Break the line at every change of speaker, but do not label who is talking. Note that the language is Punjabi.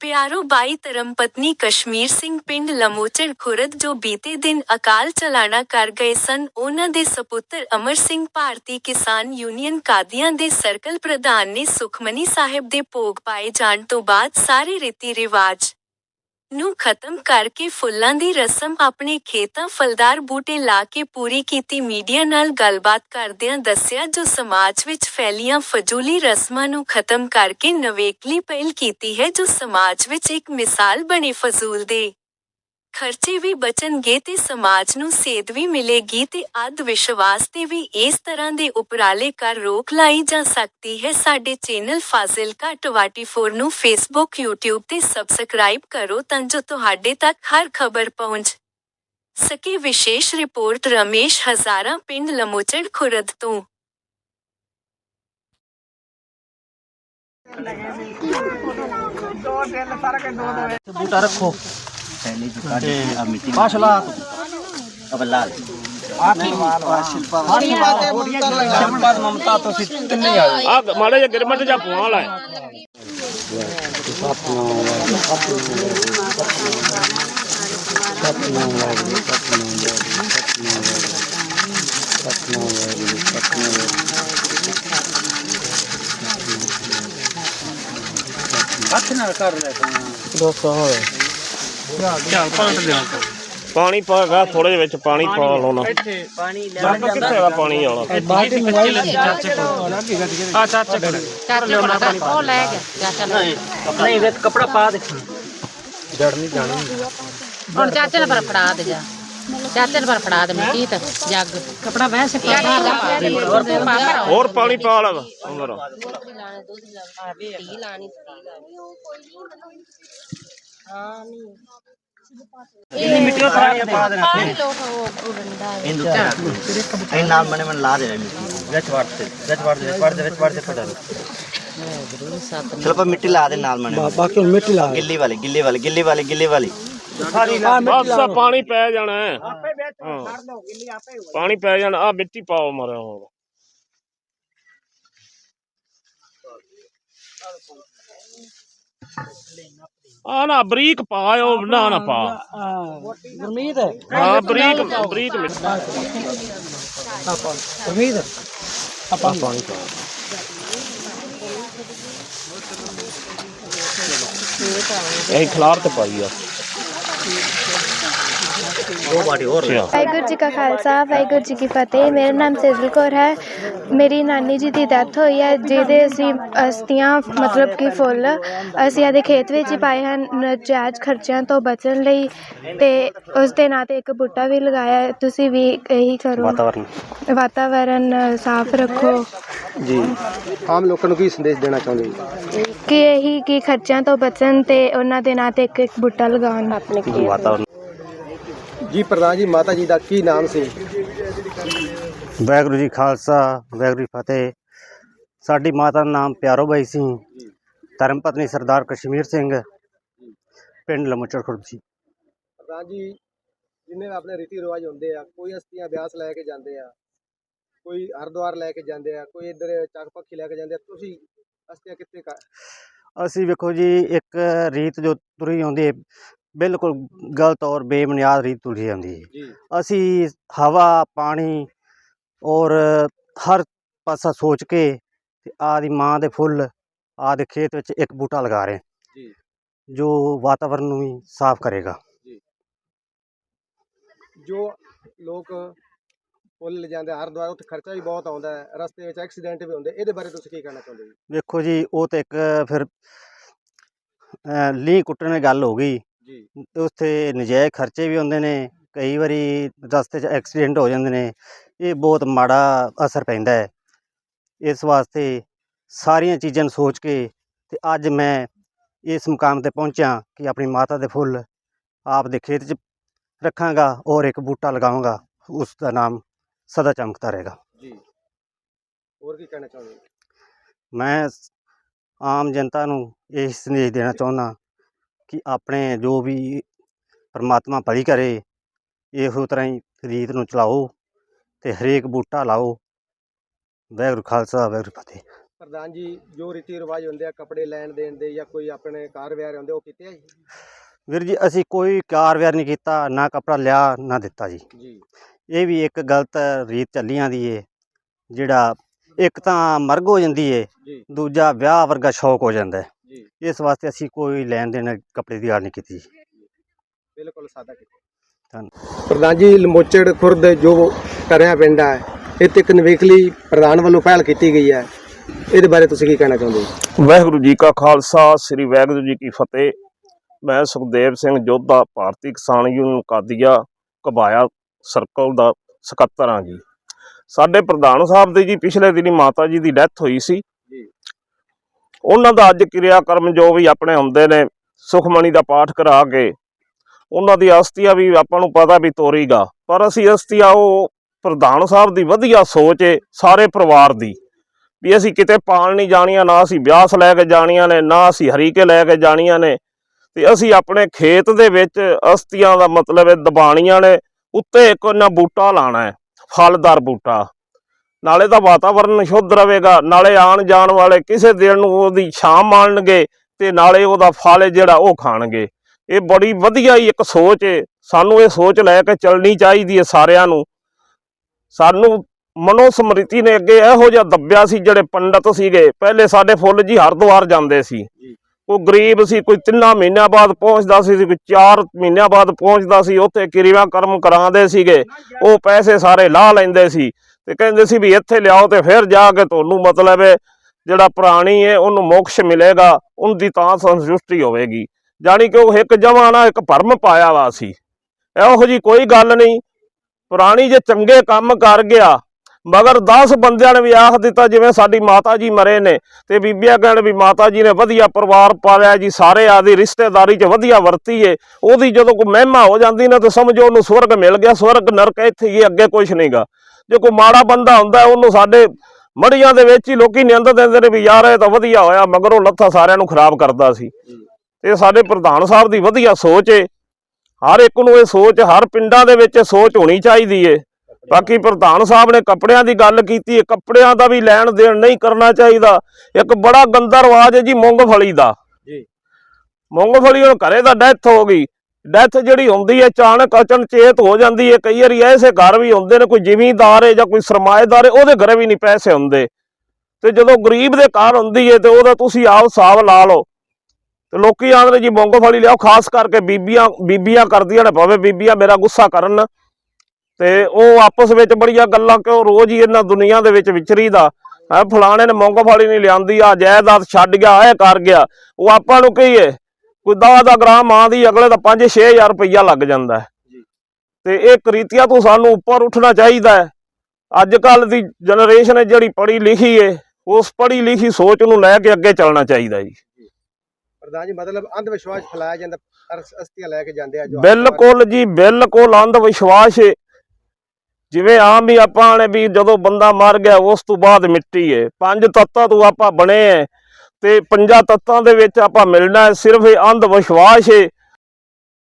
ਪਿਆਰੋ ਬਾਈ ਧਰਮਪਤਨੀ ਕਸ਼ਮੀਰ ਸਿੰਘ ਪਿੰਡ ਲਮੋਚੜ ਖੁਰਦ ਜੋ ਬੀਤੇ ਦਿਨ ਅਕਾਲ ਚਲਾਣਾ ਕਰ ਗਏ ਸਨ, ਉਹਨਾਂ ਦੇ ਸਪੁੱਤਰ ਅਮਰ ਸਿੰਘ ਭਾਰਤੀ ਕਿਸਾਨ ਯੂਨੀਅਨ ਕਾਦੀਆਂ ਦੇ ਸਰਕਲ ਪ੍ਰਧਾਨ ਨੇ ਸੁਖਮਨੀ ਸਾਹਿਬ ਦੇ ਭੋਗ ਪਾਏ ਜਾਣ ਤੋਂ ਬਾਅਦ ਸਾਰੇ ਰੀਤੀ ਰਿਵਾਜ ਨੂੰ ਖਤਮ ਕਰਕੇ ਫੁੱਲਾਂ ਦੀ ਰਸਮ ਆਪਣੇ ਖੇਤਾਂ ਫਲਦਾਰ ਬੂਟੇ ਲਾ ਕੇ ਪੂਰੀ ਕੀਤੀ ਮੀਡੀਆ ਨਾਲ ਗੱਲਬਾਤ ਕਰਦਿਆਂ ਦੱਸਿਆ, ਜੋ ਸਮਾਜ ਵਿੱਚ ਫੈਲੀਆਂ ਫਜ਼ੂਲੀ ਰਸਮਾਂ ਨੂੰ ਖਤਮ ਕਰਕੇ ਨਵੇਕਲੀ ਪਹਿਲ ਕੀਤੀ ਹੈ, ਜੋ ਸਮਾਜ ਵਿੱਚ ਇੱਕ ਮਿਸਾਲ ਬਣੇ ਫਜ਼ੂਲ ਦੇ। ਖਰਚੇ ਵੀ ਬਚਣਗੇ ਤੇ ਸਮਾਜ ਨੂੰ ਸੇਧ ਵੀ ਮਿਲੇਗੀ ਤੇ ਅੱਧ ਵਿਸ਼ਵਾਸ ਤੇ ਵੀ ਇਸ ਤਰ੍ਹਾਂ ਦੇ ਉਪਰਾਲੇ ਕਰ ਰੋਕ ਲਾਈ ਜਾ ਸਕਦੀ ਹੈ। ਸਾਡੇ ਚੈਨਲ ਫਾਜ਼ਿਲਕਾ 24 ਨੂੰ ਫੇਸਬੁੱਕ YouTube ਤੇ ਸਬਸਕ੍ਰਾਈਬ ਕਰੋ ਤਾਂ ਜੋ ਤੁਹਾਡੇ ਤੱਕ ਹਰ ਖਬਰ ਪਹੁੰਚ ਸਕੇ। ਵਿਸ਼ੇਸ਼ ਰਿਪੋਰਟ ਰਮੇਸ਼ ਹਜ਼ਾਰਾ ਪਿੰਡ ਲਮੋਚੜ ਖੁਰਦ ਤੋਂ
ਬੂਟਾ ਰੱਖੋ।
पहले जो काटे थे, अब मिट्टी
ਮਾਸ਼ਾਅੱਲਾ
अब लाल
ਆਸ਼ੀਰਵਾਦ ਆਸ਼ੀਰਵਾਦ ਆਸ਼ੀਰਵਾਦ ਮਮਤਾ ਤੁਸੀਂ ਤਿੰਨੇ ਆ
ਆ ਮਾੜਾ ਜਿਹਾ ਗਿਰਮਟ ਜਾਂ ਪੁਆ ਲਾ
ਹੱਥ ਨਾਲ ਕਰ ਲੈ
ਪਾਣੀ ਪਾ ਗਾ ਥੋੜੇ ਜਿਹੇ ਵਿੱਚ ਪਾਣੀ ਪਾ ਲਾਉਣਾ।
ਇੱਥੇ। ਪਾਣੀ ਲੈ
ਜੱਗ ਕਿੱਥੇ ਦਾ ਪਾਣੀ ਆਉਣਾ?
ਆ ਚਾਚਾ ਕਰ
ਚਾਚੇ ਕੋਲ ਤਾਂ ਉਹ ਲੈ ਗਿਆ ਚਾਚਾ ਲੈ ਗਿਆ।
ਨਹੀਂ ਇਹਦੇ ਕਪੜਾ ਪਾ ਦੇ।
ਹੁਣ ਚਾਚੇ ਨੇ ਪਰ ਫੜਾ ਦੇ ਜਾ। ਚਾਚੇ ਨੇ ਪਰ ਫੜਾ ਦੇ ਮਿੱਟੀ ਤੇ ਜੱਗ। ਕਪੜਾ ਵੈਸੇ ਪਾ ਦੇ। ਹੋਰ ਪਾ ਕਰ
ਹੋਰ ਪਾਣੀ ਪਾ ਲਾ ਅੰਦਰ
ਮਿੱਟੀ ਉਹ ਥਾਂ ਪਾ ਦੇਣਾ
इन दो इन नाल मने मन ला दे मिट्टी विच वाट से विच वाट दे विच वाट दे विच वाट दे पड़ा चलो पर मिट्टी ला दे नाल मने बाकी मिट्टी ला गिल्ली वाली गिल्ली वाली गिल्ली वाली गिल्ली वाली
ਬਸ ਆਹ ਪਾਣੀ ਪੈ ਜਾਣਾ ਹੈ। ਹਾਂ। ਪਾਣੀ ਪੈ ਜਾਣਾ ਆ ਮਿੱਟੀ ਪਾਓ ਮਰਿਆ ਹੁਣ ਆ ਨਾ ਬਰੀਕ ਪਾ ਉਹ ਨਾ ਨਾ ਪਾ।
ਗੁਰਮੀਤ
ਹਾਂ ਬਰੀਕ ਬਰੀਕ ਮਿੱਠਾ ਆ
ਗੁਰਮੀਤ ਆ ਪਾਣੀ ਪਾ
ਇਹ ਖਲਾਰ ਤੇ ਪਾਈ ਆ।
ਵਾਹਿਗੁਰੂ ਜੀ ਕਾ ਖਾਲਸਾ ਵਾਹਿਗੁਰੂ ਜੀ ਕੀ ਫਤਿਹ। ਮੇਰਾ ਨਾਮ ਸੇਜਲ ਕੌਰ ਹੈ। ਮੇਰੀ ਨਾਨੀ ਜੀ ਦੀ ਡੈਥ ਹੋਈ ਹੈ ਜਿਹਦੇ ਅਸੀਂ ਅਸਤੀਆਂ ਮਤਲਬ ਕਿ ਫੁੱਲ ਅਸੀਂ ਆਦੇ ਖੇਤ ਵਿੱਚ ਹੀ ਪਾਏ ਹਨ ਨਜਾਇਜ਼ ਖਰਚਿਆਂ ਤੋਂ ਬਚਣ ਲਈ। ਤੇ ਉਸ ਦੇ ਨਾਂ ਤੇ ਇੱਕ ਬੂਟਾ ਵੀ ਲਗਾਇਆ ਹੈ। ਤੁਸੀਂ ਵੀ ਇਹੀ ਕਰੋ।
ਵਾਤਾਵਰਨ।
ਵਾਤਾਵਰਨ ਸਾਫ਼ ਰੱਖੋ।
ਜੀ। ਆਮ ਲੋਕਾਂ ਨੂੰ ਕੀ ਸੰਦੇਸ਼ ਦੇਣਾ ਚਾਹੁੰਦੇ ਜੀ
ਕਿ ਇਹੀ ਕੀ ਖਰਚਿਆਂ ਤੋਂ ਬਚਣ ਤੇ ਉਹਨਾਂ ਦੇ ਨਾਂ ਤੇ ਇੱਕ ਇੱਕ ਬੂਟਾ ਲਗਾਉਣ।
ਵਾਤਾਵਰਨ।
ਜੀ ਪ੍ਰਧਾਨ ਜੀ ਮਾਤਾ ਜੀ ਦਾ ਕੀ ਨਾਮ ਸੀ?
ਵਾਹਿਗੁਰੂ ਜੀ ਖਾਲਸਾ ਵਾਹਿਗੁਰੂ ਜੀ ਫਤਿਹ। ਸਾਡੀ ਮਾਤਾ ਦਾ ਨਾਮ ਪਿਆਰੋ ਬਾਈ ਸੀ। ਧਰਮ ਪਤਨੀ ਸਰਦਾਰ ਕਸ਼ਮੀਰ ਸਿੰਘ। ਪਿੰਡ ਲਮੁਚੜ ਖੁਰਦ ਸੀ।
ਪ੍ਰਧਾਨ ਜੀ ਜਿੰਨੇ ਆਪਣੇ ਰੀਤੀ ਰਿਵਾਜ ਹੁੰਦੇ ਆ ਕੋਈ ਅਸਤੀਆਂ ਬਿਆਸ ਲੈ ਕੇ ਜਾਂਦੇ ਆ ਕੋਈ ਹਰਦੁਆਰ ਲੈ ਕੇ ਜਾਂਦੇ ਆ ਕੋਈ ਇੱਧਰ ਚੱਕ ਪੱਖੀ ਲੈ ਕੇ ਜਾਂਦੇ ਆ ਤੁਸੀਂ ਅਸਤੀਆਂ ਕਿੱਥੇ ਕਰ
ਅਸੀਂ ਵੇਖੋ ਜੀ ਇੱਕ ਰੀਤ ਜੋ ਤੁਰੀ ਆਉਂਦੀ ਹੈ ਬਿਲਕੁਲ ਗਲਤ ਔਰ ਬੇਬੁਨਿਆਦ ਰੀਤ ਤੁਰੀ ਜਾਂਦੀ ਹੈ। ਅਸੀਂ ਹਵਾ ਪਾਣੀ ਔਰ ਹਰ ਪਾਸਾ ਸੋਚ ਕੇ ਆਦੀ ਮਾਂ ਦੇ ਫੁੱਲ ਆਦੇ ਖੇਤ ਵਿੱਚ ਇੱਕ ਬੂਟਾ ਲਗਾ ਰਹੇ ਹਾਂ।
ਜੀ।
ਜੋ ਵਾਤਾਵਰਨ ਨੂੰ ਵੀ ਸਾਫ਼ ਕਰੇਗਾ।
ਜੋ। ਲੋਕ ਫੁੱਲ ਲੈ ਜਾਂਦੇ ਆ ਹਰਦੁਆਰ ਉੱਥੇ ਖਰਚਾ ਵੀ ਬਹੁਤ ਆਉਂਦਾ ਹੈ ਰਸਤੇ ਵਿੱਚ ਐਕਸੀਡੈਂਟ ਵੀ ਹੁੰਦੇ ਇਹਦੇ ਬਾਰੇ ਤੁਸੀਂ ਕੀ ਕਹਿਣਾ ਚਾਹੁੰਦੇ ਜੀ?
ਵੇਖੋ ਜੀ ਉਹ ਤੇ ਇੱਕ ਫਿਰ ਲੀਹ ਕੁੱਟਣ ਦੀ ਗੱਲ ਹੋ ਗਈ। ਉੱਥੇ ਨਜਾਇਜ਼ ਖਰਚੇ ਵੀ ਹੁੰਦੇ ਨੇ ਕਈ ਵਾਰੀ ਰਸਤੇ 'ਚ ਐਕਸੀਡੈਂਟ ਹੋ ਜਾਂਦੇ ਨੇ ਇਹ ਬਹੁਤ ਮਾੜਾ ਅਸਰ ਪੈਂਦਾ ਹੈ। ਇਸ ਵਾਸਤੇ ਸਾਰੀਆਂ ਚੀਜ਼ਾਂ ਨੂੰ ਸੋਚ ਕੇ ਤੇ ਅੱਜ ਮੈਂ ਇਸ ਮੁਕਾਮ ਤੇ ਪਹੁੰਚਿਆ ਕਿ ਆਪਣੀ ਮਾਤਾ ਦੇ ਫੁੱਲ ਆਪ ਦੇ ਖੇਤ 'ਚ ਰੱਖਾਂਗਾ ਔਰ ਇੱਕ ਬੂਟਾ ਲਗਾਵਾਂਗਾ ਉਸ ਦਾ ਨਾਮ ਸਦਾ ਚਮਕਦਾ ਰਹੇਗਾ।
ਜੀ। ਹੋਰ ਕੀ ਕਹਿਣਾ ਚਾਹੁੰਦੇ?
ਮੈਂ ਆਮ ਜਨਤਾ ਨੂੰ ਇਹ ਸੰਦੇਸ਼ ਦੇਣਾ ਚਾਹੁੰਦਾ ਕਿ ਆਪਣੇ ਜੋ ਵੀ ਪਰਮਾਤਮਾ ਭਲੀ ਕਰੇ ਇਹੋ ਤਰ੍ਹਾਂ ਹੀ ਰੀਤ ਨੂੰ ਚਲਾਓ ਤੇ ਹਰੇਕ ਬੂਟਾ ਲਾਓ। ਵਾਹਿਗੁਰੂ ਖਾਲਸਾ ਵਾਹਿਗੁਰੂ ਫਤਿਹ।
ਪ੍ਰਧਾਨ ਜੀ ਜੋ ਰੀਤੀ ਰਿਵਾਜ ਹੁੰਦੇ ਆ ਕੱਪੜੇ ਲੈਣ ਦੇਣ ਦੇ ਜਾਂ ਕੋਈ ਆਪਣੇ ਕਾਰ ਵਿਆਹ ਹੁੰਦੇ ਉਹ ਕੀਤੇ ਆ ਜੀ?
ਵੀਰ ਜੀ ਅਸੀਂ ਕੋਈ ਕਾਰ ਵਿਆਰ ਨਹੀਂ ਕੀਤਾ ਨਾ ਕਪੜਾ ਲਿਆ ਨਾ ਦਿੱਤਾ ਜੀ।
ਜੀ।
ਇਹ ਵੀ ਇੱਕ ਗਲਤ ਰੀਤ ਚੱਲੀ ਆਂਦੀ ਏ ਜਿਹੜਾ ਇੱਕ ਤਾਂ ਮਰਗ ਹੋ ਜਾਂਦੀ ਏ
ਜੀ।
ਦੂਜਾ ਵਿਆਹ ਵਰਗਾ ਸ਼ੌਕ ਹੋ ਜਾਂਦਾ ਹੈ
ਜੀ।
ਇਸ ਵਾਸਤੇ ਅਸੀਂ ਕੋਈ ਲੈਣ ਦੇਣ ਕੱਪੜੇ ਦੀ ਗੱਲ ਨਹੀਂ ਕੀਤੀ ਜੀ।
ਬਿਲਕੁਲ ਸਾਦਾ ਕੀਤਾ।
ਧੰਨ-
ਪ੍ਰਧਾਨ ਜੀ ਲਮੋਚੜ ਖੁਰਦ ਜੋ ਕਰਿਆ ਪਿੰਡ ਹੈ ਇਹ ਤੇ ਇੱਕ ਨਵੇਕਲੀ ਪ੍ਰਧਾਨ ਵੱਲੋਂ ਪਹਿਲ ਕੀਤੀ ਗਈ ਹੈ। ਇਹਦੇ ਬਾਰੇ ਤੁਸੀਂ ਕੀ ਕਹਿਣਾ ਚਾਹੁੰਦੇ ਹੋ?
ਵਾਹਿਗੁਰੂ ਜੀ ਕਾ ਖਾਲਸਾ ਸ੍ਰੀ ਵਾਹਿਗੁਰੂ ਜੀ ਕੀ ਫਤਿਹ। ਮੈਂ ਸੁਖਦੇਵ ਸਿੰਘ ਜੋਧਾ ਭਾਰਤੀ ਕਿਸਾਨ ਯੂਨੀਅਨ ਕਾਦੀਆ ਕਬਾਇਆ ਸਰਕਲ ਦਾ ਸਕੱਤਰ ਹਾਂ ਜੀ। ਸਾਡੇ ਪ੍ਰਧਾਨ ਸਾਹਿਬ ਦੀ ਜੀ ਪਿਛਲੇ ਦਿਨੀ ਮਾਤਾ ਜੀ ਦੀ ਡੈਥ ਹੋਈ ਸੀ। ਉਹਨਾਂ ਦਾ ਅੱਜ ਕਿਰਿਆ ਕਰਮ ਜੋ ਵੀ ਆਪਣੇ ਹੁੰਦੇ ਨੇ, ਸੁਖਮਣੀ ਦਾ ਪਾਠ ਕਰਾ ਕੇ, ਉਹਨਾਂ ਦੀ ਅਸਤੀਆ ਵੀ ਆਪਾਂ ਨੂੰ ਪਤਾ ਵੀ ਤੋਰੀਗਾ। ਪਰ ਅਸੀਂ ਅਸਤੀਆ ਉਹ ਪ੍ਰਧਾਨ ਸਾਹਿਬ ਦੀ ਵਧੀਆ ਸੋਚ ਏ, ਸਾਰੇ ਪਰਿਵਾਰ ਦੀ, ਵੀ ਅਸੀਂ ਕਿਤੇ ਪਾਣ ਨਹੀਂ ਜਾਣੀਆਂ, ਨਾ ਅਸੀਂ ਬਿਆਸ ਲੈ ਕੇ ਜਾਣੀਆਂ ਨੇ, ਨਾ ਅਸੀਂ ਹਰੀਕੇ ਲੈ ਕੇ ਜਾਣੀਆਂ ਨੇ। ਤੇ ਅਸੀਂ ਆਪਣੇ ਖੇਤ ਦੇ ਵਿੱਚ ਅਸਤੀਆਂ ਦਾ ਮਤਲਬ ਹੈ ਦਬਾਣੀਆਂ ਨੇ, ਉੱਤੇ ਇੱਕ ਨਾ ਬੂਟਾ ਲਾਣਾ ਹੈ ਫਲਦਾਰ ਬੂਟਾ। ਨਾਲੇ ਤਾਂ ਵਾਤਾਵਰਨ ਸ਼ੁੱਧ ਰਵੇਗਾ ਨਾਲੇ ਆਣ ਜਾਣ ਵਾਲੇ ਕਿਸੇ ਦਿਨ ਨੂੰ ਉਹਦੀ ਛਾਂ ਮਾਣਨਗੇ ਤੇ ਨਾਲੇ ਉਹਦਾ ਫਲ ਜਿਹੜਾ ਉਹ ਖਾਣਗੇ। ਇਹ ਬੜੀ ਵਧੀਆ ਹੀ ਇੱਕ ਸੋਚ ਹੈ ਸਾਨੂੰ ਇਹ ਸੋਚ ਲੈ ਕੇ ਚੱਲਣੀ ਚਾਹੀਦੀ ਹੈ ਸਾਰਿਆਂ ਨੂੰ। ਸਾਨੂੰ ਮਨੋ ਸਮ੍ਰਿਤੀ ਨੇ ਅੱਗੇ ਇਹੋ ਜਿਹਾ ਦੱਬਿਆ ਸੀ ਜਿਹੜੇ ਪੰਡਤ ਸੀਗੇ। ਪਹਿਲੇ ਸਾਡੇ ਫੁੱਲ ਜੀ ਹਰਦੁਆਰ ਜਾਂਦੇ ਸੀ। ਕੋਈ ਗਰੀਬ ਸੀ ਕੋਈ ਤਿੰਨਾਂ ਮਹੀਨਿਆਂ ਬਾਅਦ ਪਹੁੰਚਦਾ ਸੀ ਕੋਈ 4 ਮਹੀਨਿਆਂ ਬਾਅਦ ਪਹੁੰਚਦਾ ਸੀ। ਉੱਥੇ ਕਿਰਿਆ ਕਰਮ ਕਰਾਉਂਦੇ ਸੀਗੇ। ਉਹ ਪੈਸੇ ਸਾਰੇ ਲਾਹ ਲੈਂਦੇ ਸੀ। ਤੇ ਕਹਿੰਦੇ ਸੀ ਵੀ ਇੱਥੇ ਲਿਆਓ ਤੇ ਫਿਰ ਜਾ ਕੇ ਤੁਹਾਨੂੰ ਮਤਲਬ ਹੈ ਜਿਹੜਾ ਪ੍ਰਾਣੀ ਹੈ ਉਹਨੂੰ ਮੋਕਸ਼ ਮਿਲੇਗਾ ਉਹਦੀ ਤਾਂ ਸੰਤੁਸ਼ਟੀ ਹੋਵੇਗੀ। ਜਾਣੀ ਕਿ ਉਹ ਇੱਕ ਜਮਾਂ ਨਾ ਇੱਕ ਭਰਮ ਪਾਇਆ ਵਾ ਸੀ। ਇਹੋ ਜੀ ਕੋਈ ਗੱਲ ਨਹੀਂ। ਪੁਰਾਣੀ ਜੇ ਚੰਗੇ ਕੰਮ ਕਰ ਗਿਆ ਮਗਰ 10 ਬੰਦਿਆਂ ਨੇ ਵੀ ਆਖ ਦਿੱਤਾ ਜਿਵੇਂ ਸਾਡੀ ਮਾਤਾ ਜੀ ਮਰੇ ਨੇ ਤੇ ਬੀਬੀਆਂ ਕਹਿਣ ਵੀ ਮਾਤਾ ਜੀ ਨੇ ਵਧੀਆ ਪਰਿਵਾਰ ਪਾਲਿਆ ਜੀ ਸਾਰੇ ਆਦੀ ਰਿਸ਼ਤੇਦਾਰੀ 'ਚ ਵਧੀਆ ਵਰਤੀ ਏ ਉਹਦੀ ਜਦੋਂ ਕੋਈ ਮਹਿਮਾ ਹੋ ਜਾਂਦੀ ਨਾ ਤਾਂ ਸਮਝੋ ਉਹਨੂੰ ਸਵਰਗ ਮਿਲ ਗਿਆ ਸਵਰਗ ਨਰਕ ਇੱਥੇ ਹੀ ਹੈ, ਅੱਗੇ ਕੁਝ ਨਹੀਂਗਾ ਜੇ ਕੋਈ ਮਾੜਾ ਬੰਦਾ ਹੁੰਦਾ ਉਹਨੂੰ ਸਾਡੇ ਮੜੀਆਂ ਦੇ ਵਿੱਚ ਹੀ ਲੋਕੀ ਨਿੰਦ ਦਿੰਦੇ ਨੇ ਵੀ ਯਾਰ ਇਹ ਤਾਂ ਵਧੀਆ ਹੋਇਆ ਮਗਰ ਉਹ ਲੱਥਾ ਸਾਰਿਆਂ ਨੂੰ ਖਰਾਬ ਕਰਦਾ ਸੀ। ਤੇ ਸਾਡੇ ਪ੍ਰਧਾਨ ਸਾਹਿਬ ਦੀ ਵਧੀਆ ਸੋਚ ਏ। ਹਰ ਇੱਕ ਨੂੰ ਇਹ ਸੋਚ ਹਰ ਪਿੰਡਾਂ ਦੇ ਵਿੱਚ ਇਹ ਸੋਚ ਹੋਣੀ ਚਾਹੀਦੀ ਏ। ਬਾਕੀ ਪ੍ਰਧਾਨ ਸਾਹਿਬ ਨੇ ਕੱਪੜਿਆਂ ਦੀ ਗੱਲ ਕੀਤੀ ਹੈ ਕੱਪੜਿਆਂ ਦਾ ਵੀ ਲੈਣ ਦੇਣ ਨਹੀਂ ਕਰਨਾ ਚਾਹੀਦਾ। ਇੱਕ ਬੜਾ ਗੰਦਾ ਰਿਵਾਜ ਹੈ ਜੀ ਮੂੰਗਫਲੀ ਦਾ।
ਜੀ।
ਮੂੰਗਫਲੀ ਉਹ ਘਰੇ ਦਾ ਡੈਥ ਹੋ ਗਈ। ਡੈਥ ਜਿਹੜੀ ਹੁੰਦੀ ਹੈ ਅਚਾਨਕ ਅਚਨਚੇਤ ਹੋ ਜਾਂਦੀ ਹੈ। ਕਈ ਵਾਰੀ ਐਸੇ ਘਰ ਵੀ ਹੁੰਦੇ ਨੇ, ਕੋਈ ਜ਼ਿਮੀਂਦਾਰ ਹੈ ਜਾਂ ਕੋਈ ਸਰਮਾਏਦਾਰ ਹੈ, ਉਹਦੇ ਘਰੇ ਵੀ ਨਹੀਂ ਪੈਸੇ ਹੁੰਦੇ। ਤੇ ਜਦੋਂ ਗਰੀਬ ਦੇ ਘਰ ਹੁੰਦੀ ਹੈ, ਤੇ ਉਹਦਾ ਤੁਸੀਂ ਆਪ ਹਿਸਾਬ ਲਾ ਲਓ। ਤੇ ਲੋਕੀ ਆਂਦੇ ਜੀ, ਮੂੰਗਫਲੀ ਲਿਆਓ, ਖਾਸ ਕਰਕੇ ਬੀਬੀਆਂ ਬੀਬੀਆਂ ਕਰਦੀਆਂ ਨੇ ਭਾਵੇਂ ਬੀਬੀਆਂ ਮੇਰਾ ਗੁੱਸਾ ਕਰਨ। ਤੇ ਉਹ ਆਪਸ ਵਿੱਚ ਬੜੀਆਂ ਗੱਲਾਂ ਕਿਉਂ, ਰੋਜ਼ ਹੀ ਇਹਨਾਂ ਦੁਨੀਆ ਦੇ ਵਿੱਚ ਵਿਚਰੀਦਾ। ਹੈ, ਫਲਾਣੇ ਨੇ ਮੂੰਗਫਲੀ ਨਹੀਂ ਲਿਆਂਦੀ ਆ ਜਾਇਦਾਦ ਛੱਡ ਗਿਆ, ਇਹ ਕਰ ਗਿਆ। ਉਹ ਆਪਾਂ ਨੂੰ ਕਹੀਏ ਕੋਈ ਦਸ ਦਾ ਗ੍ਰਾਮ ਆਂਦੀ ਅਗਲੇ ਦਾ 5-6000 ਰੁਪਈਆ ਲੱਗ ਜਾਂਦਾ ਹੈ। ਤੇ ਇਹ ਕ੍ਰੀਤੀਆਂ ਤੋਂ ਸਾਨੂੰ ਉੱਪਰ ਉੱਠਣਾ ਚਾਹੀਦਾ ਹੈ। ਅੱਜ ਕੱਲ ਦੀ ਜਨਰੇਸ਼ਨ ਹੈ ਜਿਹੜੀ ਪੜ੍ਹੀ ਲਿਖੀ ਹੈ ਉਸ ਪੜ੍ਹੀ ਲਿਖੀ ਸੋਚ ਨੂੰ ਲੈ ਕੇ ਅੱਗੇ ਚੱਲਣਾ ਚਾਹੀਦਾ ਜੀ।
ਪ੍ਰਧਾਨ ਜੀ ਮਤਲਬ ਅੰਧ ਵਿਸ਼ਵਾਸ ਫੈਲਾਇਆ ਜਾਂਦਾ ਅਸਤੀਆਂ ਲੈ ਕੇ ਜਾਂਦੇ ਆ ਜੋ
ਬਿਲਕੁਲ ਜੀ ਬਿਲਕੁਲ ਅੰਧ ਵਿਸ਼ਵਾਸ ਹੈ। ਜਿਵੇਂ ਆਮ ਹੀ ਆਪਾਂ ਨੇ ਵੀ ਜਦੋਂ ਬੰਦਾ ਮਰ ਗਿਆ ਉਸ ਤੋਂ ਬਾਅਦ ਮਿੱਟੀ ਹੈ। ਪੰਜ ਤੱਤਾਂ ਤੋਂ ਆਪਾਂ ਬਣੇ ਹੈ। ਤੇ ਪੰਜਾਂ ਤੱਤਾਂ ਦੇ ਵਿੱਚ ਆਪਾਂ ਮਿਲਣਾ ਹੈ। ਸਿਰਫ ਇਹ ਅੰਧ ਵਿਸ਼ਵਾਸ ਹੈ।